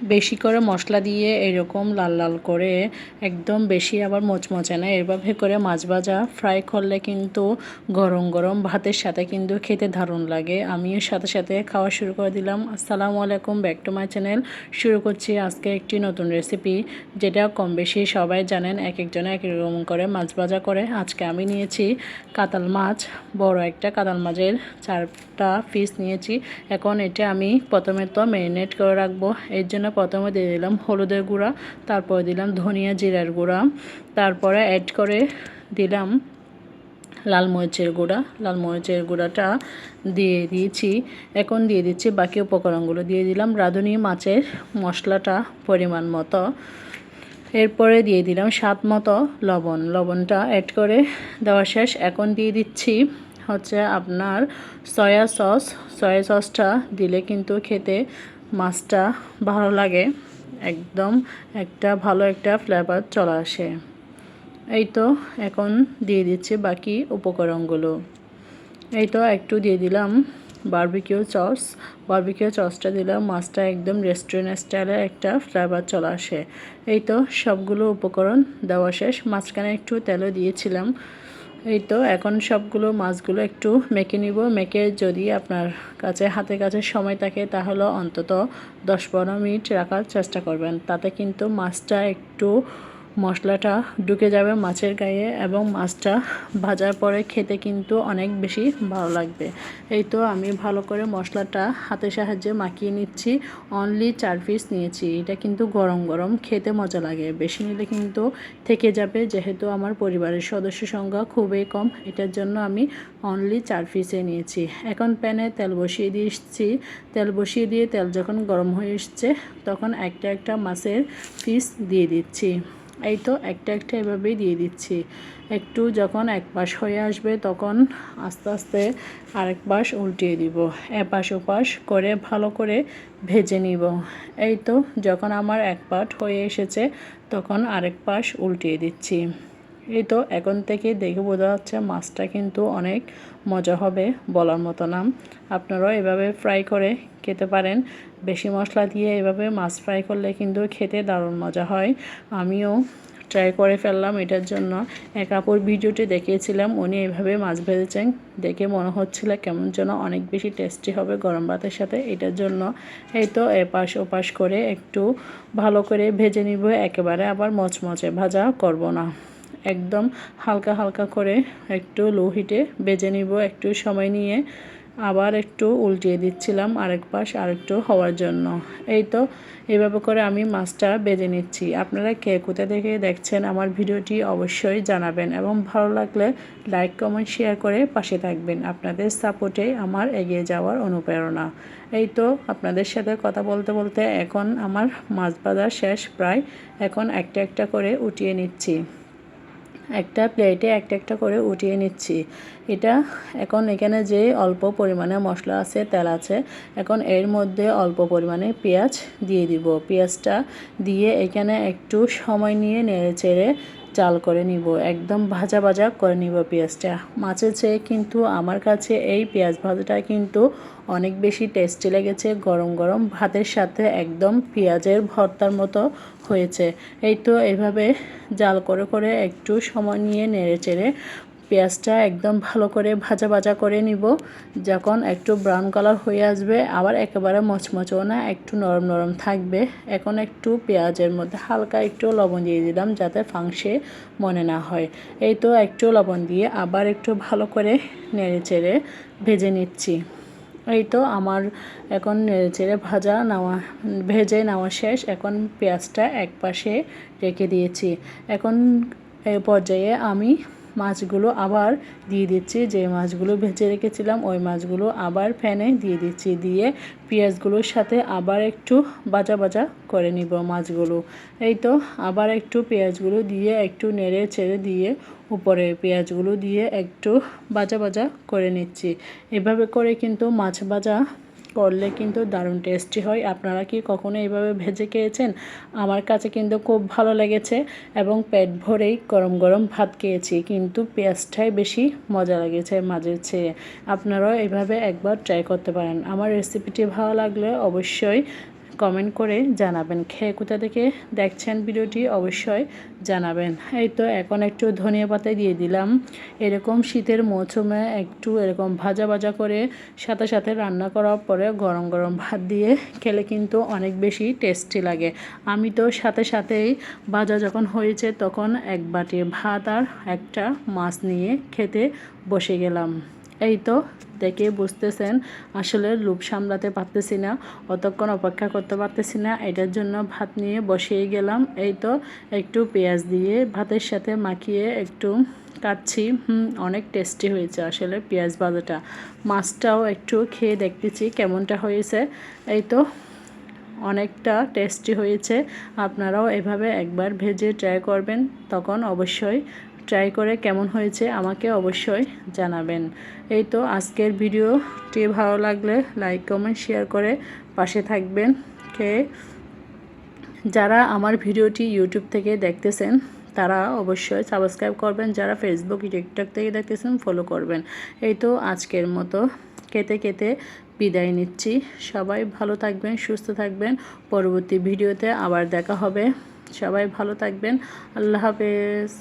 বেশি করে মশলা দিয়ে এরকম লাল লাল করে একদম বেশি আবার মচমচে না। এভাবে করে মাছ ভাজা ফ্রাই করলে কিন্তু গরম গরম ভাতের সাথে কিন্তু খেতে দারুণ লাগে। আমিও সাথে সাথে খাওয়া শুরু করে দিলাম। আসসালামু আলাইকুম, ব্যাক টু মাই চ্যানেল। শুরু করছি আজকে একটি নতুন রেসিপি যেটা কম বেশি সবাই জানেন, এক একজনে এক রকম করে মাছ ভাজা করে। আজকে আমি নিয়েছি কাতাল মাছ, বড় একটা কাতাল মাছের চারটা পিস নিয়েছি। এখন এটা আমি প্রথমে তো ম্যারিনেট করে রাখব। এর জন্য প্রথমে দিয়ে দিলাম হলুদের গুঁড়া, তারপরে দিলাম ধনিয়া জিরার গুঁড়া, তারপরে অ্যাড করে দিলাম লাল মরিচের গুঁড়া। লাল মরিচের গুঁড়াটা দিয়ে দিয়েছি। এখন দিয়ে দিচ্ছি বাকি উপকরণগুলো। দিয়ে দিলাম রাঁধুনি মাছের মশলাটা পরিমাণ মতো। এরপরে দিয়ে দিলাম স্বাদ মতো লবণ। লবণটা অ্যাড করে দেওয়া শেষ। এখন দিয়ে দিচ্ছি হচ্ছে আপনার সয়া সস। সয়া সসটা দিলে কিন্তু খেতে মাছটা ভালো লাগে, একদম একটা ভালো একটা ফ্লেভার চলে আসে। এই তো এখন দিয়ে দিচ্ছি বাকি উপকরণগুলো। এই তো একটু দিয়ে দিলাম বারবিকিউ চস বারবিকিউ চসটা দিলাম, মাছটা একদম রেস্টুরেন্ট স্টাইলে একটা ফ্লেভার চলে আসে। এই তো সবগুলো উপকরণ দেওয়া শেষ। মাঝখানে একটু তেলও দিয়েছিলাম। এই তো, এখন সবগুলো মাছগুলো একটু মেখে নিব। মেখে যদি আপনার কাছে, হাতে কাছে সময় থাকে, তাহলে অন্তত দশ পনেরো মিনিট রাখার চেষ্টা করবেন। তাতে কিন্তু মাছটা একটু মশলাটা ঢুকে যাবে মাছের গায়ে এবং মাছটা ভাজার পরে খেতে কিন্তু অনেক বেশি ভালো লাগবে। এই তো আমি ভালো করে মশলাটা হাতের সাহায্যে মাখিয়ে নিচ্ছি। অনলি চার পিস নিয়েছি। এটা কিন্তু গরম গরম খেতে মজা লাগে। বেশি নিলে কিন্তু থেকে যাবে, যেহেতু আমার পরিবারের সদস্য সংখ্যা খুবই কম। এটার জন্য আমি অনলি চার পিসে নিয়েছি। এখন প্যানে তেল বসিয়ে দিয়ে দিয়েছি। তেল বসিয়ে দিয়ে তেল যখন গরম হয়ে এসছে, তখন একটা একটা মাছের পিস দিয়ে দিচ্ছি। এই তো একটা একটা এভাবেই দিয়ে দিচ্ছি। একটু যখন এক পাশ হয়ে আসবে তখন আস্তে আস্তে আরেক পাশ উল্টিয়ে দিব। এপাশ ওপাশ করে ভালো করে ভেজে নিব। এই তো যখন আমার এক পাট হয়ে এসেছে তখন আরেক পাশ উল্টিয়ে দিচ্ছি। এই তো, এখন থেকে দেখে বোঝা যাচ্ছে মাছটা কিন্তু অনেক মজা হবে বলার মতো নাম আপনারাও এভাবে ফ্রাই করে খেতে পারেন। বেশি মশলা দিয়ে এভাবে মাছ ফ্রাই করলে কিন্তু খেতে দারুণ মজা হয়। আমিও ট্রাই করে ফেললাম এটার জন্য। এক আপুর ভিডিওটি দেখিয়েছিলাম, উনি এভাবে মাছ ভেজেছেন। দেখে মনে হচ্ছিল কেমন যেন অনেক বেশি টেস্টি হবে গরম ভাতের সাথে এটার জন্য। এই তো, এপাশ ওপাশ করে একটু ভালো করে ভেজে নিব। একেবারে আবার মচমচে ভাজা করব না। একদম হালকা হালকা করে একটু লো হিটে বেজে নিব, একটু সময় নিয়ে। আবার একটু উল্টিয়ে দিচ্ছিলাম আরেক পাশ আরেকটু হওয়ার জন্য। এই তো, এভাবে করে আমি মাছটা বেজে নিচ্ছি। আপনারা কে কোথা থেকে দেখছেন আমার ভিডিওটি অবশ্যই জানাবেন এবং ভালো লাগলে লাইক, কমেন্ট, শেয়ার করে পাশে থাকবেন। আপনাদের সাপোর্টে আমার এগিয়ে যাওয়ার অনুপ্রেরণা। এই তো, আপনাদের সাথে কথা বলতে বলতে এখন আমার মাছ বাজার শেষ প্রায়। এখন একটা একটা করে উঠিয়ে নিচ্ছি। একটা প্লেটে একটা একটা করে উঠিয়ে নিচ্ছি। এটা এখন এখানে যে অল্প পরিমাণে মশলা আছে, তেল আছে, এখন এর মধ্যে অল্প পরিমাণে পেঁয়াজ দিয়ে দিব। পেঁয়াজটা দিয়ে এখানে একটু সময় নিয়ে নেড়ে চেড়ে চাল করে নিব, একদম ভাজা ভাজা করে নিব পেঁয়াজটা। মাছের চেয়ে কিন্তু আমার কাছে এই পেঁয়াজ ভাজাটা কিন্তু অনেক বেশি টেস্টি লেগেছে, গরম গরম ভাতের সাথে একদম পেঁয়াজের ভর্তার মতো হয়েছে। এই তো এভাবে জাল করে করে একটু সময় নিয়ে নেড়ে চেড়ে পেঁয়াজটা একদম ভালো করে ভাজা ভাজা করে নিব। যখন একটু ব্রাউন কালার হয়ে আসবে, আবার একেবারে মচমচও না, একটু নরম নরম থাকবে। এখন একটু পেঁয়াজের মধ্যে হালকা একটু লবণ দিয়ে দিলাম যাতে ফাংসে মনে না হয়। এই তো একটু লবণ দিয়ে আবার একটু ভালো করে নেড়ে চেড়ে ভেজে নিচ্ছি। এই তো আমার এখন নেড়েচেড়ে ভাজা নেওয়া, ভেজে নেওয়া শেষ। এখন পেঁয়াজটা এক পাশে রেখে দিয়েছি। এখন এই পর্যায়ে আমি মাছগুলো আবার দিয়ে দিচ্ছি। যে মাছগুলো ভেজে রেখেছিলাম, ওই মাছগুলো আবার ফ্যানে দিয়ে দিচ্ছি। দিয়ে পেঁয়াজগুলোর সাথে আবার একটু বাজা বাজা করে নিব মাছগুলো। এই তো আবার একটু পেঁয়াজগুলো দিয়ে একটু নেড়ে ছেড়ে দিয়ে উপরে পেঁয়াজগুলো দিয়ে একটু বাজা বাজা করে নিচ্ছি। এভাবে করে কিন্তু মাছ ভাজা করলে কিন্তু দারুণ টেস্টি হয়। আপনারা কি কখনো এইভাবে ভেজে খেয়েছেন? আমার কাছে কিন্তু খুব ভালো লেগেছে এবং পেট ভরেই গরম গরম ভাত খেয়েছি, কিন্তু পেঁয়াজটাই বেশি মজা লেগেছে মাঝের চেয়ে। আপনারাও এভাবে একবার ট্রাই করতে পারেন। আমার রেসিপিটি ভালো লাগলে অবশ্যই কমেন্ট করে জানাবেন। খেয়ে কোথা থেকে দেখছেন ভিডিওটি অবশ্যই জানাবেন। এই তো এখন একটু ধনিয়া পাতা দিয়ে দিলাম। এরকম শীতের মৌসুমে একটু এরকম ভাজা ভাজা করে সাথে সাথে রান্না করার পরে গরম গরম ভাত দিয়ে খেলে কিন্তু অনেক বেশি টেস্টি লাগে। আমি তো সাথে সাথেই ভাজা যখন হয়েছে তখন এক বাটি ভাত আর একটা মাছ নিয়ে খেতে বসে গেলাম। এই তো দেখে বুঝতেছেন, আসলে লোভ সামলাতে পারতেছি না, অতক্ষণ অপেক্ষা করতে পারতেছি না, এটার জন্য ভাত নিয়ে বসিয়ে গেলাম। এই তো একটু পেঁয়াজ দিয়ে ভাতের সাথে মাখিয়ে একটু কাটছি। হুম, অনেক টেস্টি হয়েছে আসলে পেঁয়াজ ভাজাটা। মাছটাও একটু খেয়ে দেখতেছি কেমনটা হয়েছে। এই তো অনেকটা টেস্টি হয়েছে। আপনারাও এভাবে একবার ভেজে ট্রাই করবেন, তখন অবশ্যই ট্রাই করে কেমন হয়েছে আমাকে অবশ্যই জানাবেন। এই তো আজকের ভিডিওটি ভালো লাগলে লাইক, কমেন্ট, শেয়ার করে পাশে থাকবেন। খেয়ে যারা আমার ভিডিওটি ইউটিউব থেকে দেখতেছেন, তারা অবশ্যই সাবস্ক্রাইব করবেন। যারা ফেসবুক, টিকটক থেকে দেখতেছেন, ফলো করবেন। এই তো আজকের মতো কেটে কেটে বিদায় নিচ্ছি। সবাই ভালো থাকবেন, সুস্থ থাকবেন। পরবর্তী ভিডিওতে আবার দেখা হবে। সবাই ভালো থাকবেন। আল্লাহ হাফেজ।